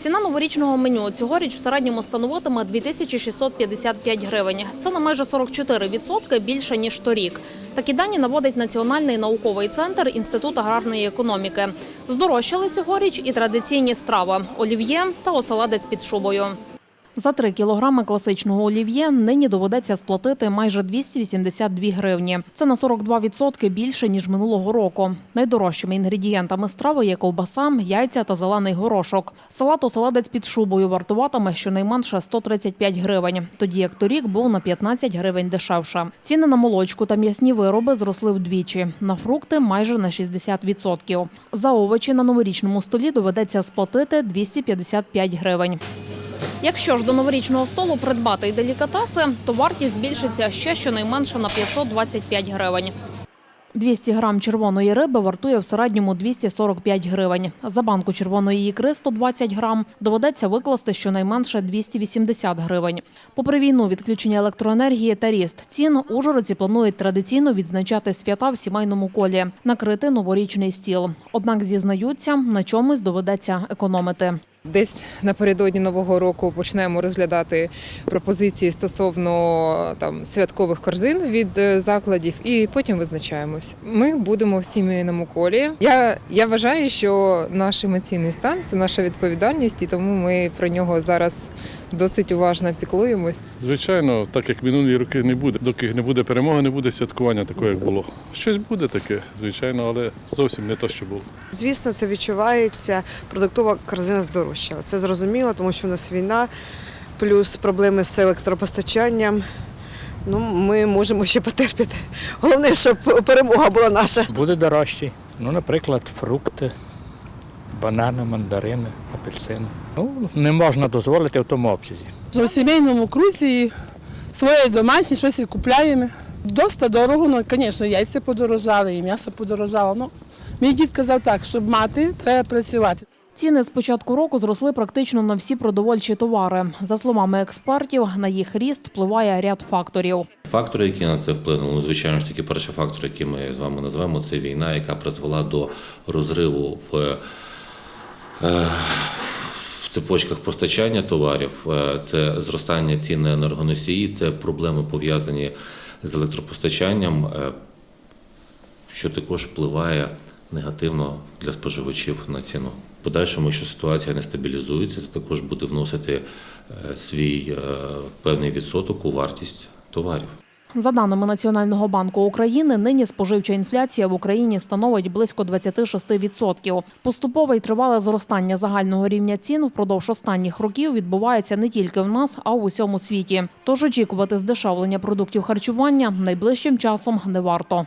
Ціна новорічного меню цьогоріч в середньому становитиме 2655 гривень. Це на майже 44% більше ніж торік. Такі дані наводить Національний науковий центр Інститут аграрної економіки. Здорожчали цьогоріч і традиційні страви – олів'є та оселедець під шубою. За 3 кілограми класичного олів'є нині доведеться сплатити майже 282 гривні. Це на 42% більше, ніж минулого року. Найдорожчими інгредієнтами страви є ковбаса, яйця та зелений горошок. Салат оселедець під шубою вартуватиме щонайменше 135 гривень, тоді як торік був на 15 гривень дешевше. Ціни на молочку та м'ясні вироби зросли вдвічі, на фрукти – майже на 60%. За овочі на новорічному столі доведеться сплатити 255 гривень. Якщо ж до новорічного столу придбати й делікатеси, то вартість збільшиться ще щонайменше на 525 гривень. 200 грам червоної риби вартує в середньому 245 гривень. За банку червоної ікри 120 грам доведеться викласти щонайменше 280 гривень. Попри війну, відключення електроенергії та ріст цін, ужгородці планують традиційно відзначати свята в сімейному колі, накрити новорічний стіл. Однак зізнаються, на чомусь доведеться економити. Десь напередодні нового року починаємо розглядати пропозиції стосовно там святкових корзин від е, закладів, і потім визначаємось. Ми будемо в сімейному колі. Я, я вважаю, що наш емоційний стан це наша відповідальність, і тому ми про нього зараз досить уважно піклуємось. Звичайно, так як минулі роки не буде. Доки не буде перемоги, не буде святкування такого, як було. Щось буде таке, звичайно, але зовсім не те, що було. Звісно, це відчувається. Продуктова корзина здорожчала. Це зрозуміло, тому що у нас війна, плюс проблеми з електропостачанням. Ну, ми можемо ще потерпіти. Головне, щоб перемога була наша. Буде дорожчий. Ну, наприклад, фрукти, банани, мандарини, апельсини. Ну, не можна дозволити в тому обсязі. У сімейному крузі своє домашнє щось і купляємо. Доста дорого, ну, звісно, яйця подорожали, і м'ясо подорожало. Ну, мій дід казав так, щоб мати, треба працювати. Ціни з початку року зросли практично на всі продовольчі товари. За словами експертів, на їх ріст впливає ряд факторів. Фактори, які на це вплинули, ну, звичайно ж таки, перший фактор, який ми з вами називаємо, це війна, яка призвела до розриву в, е, в цепочках постачання товарів. Е, Це зростання цін на енергоносії, це проблеми пов'язані з електропостачанням, е, що також впливає негативно для споживачів на ціну. В Подальшому, якщо ситуація не стабілізується, це також буде вносити е, свій е, певний відсоток у вартість товарів. За даними Національного банку України, нині споживча інфляція в Україні становить близько 26%. Поступове й тривале зростання загального рівня цін впродовж останніх років відбувається не тільки в нас, а й у усьому світі. Тож очікувати здешевлення продуктів харчування найближчим часом не варто.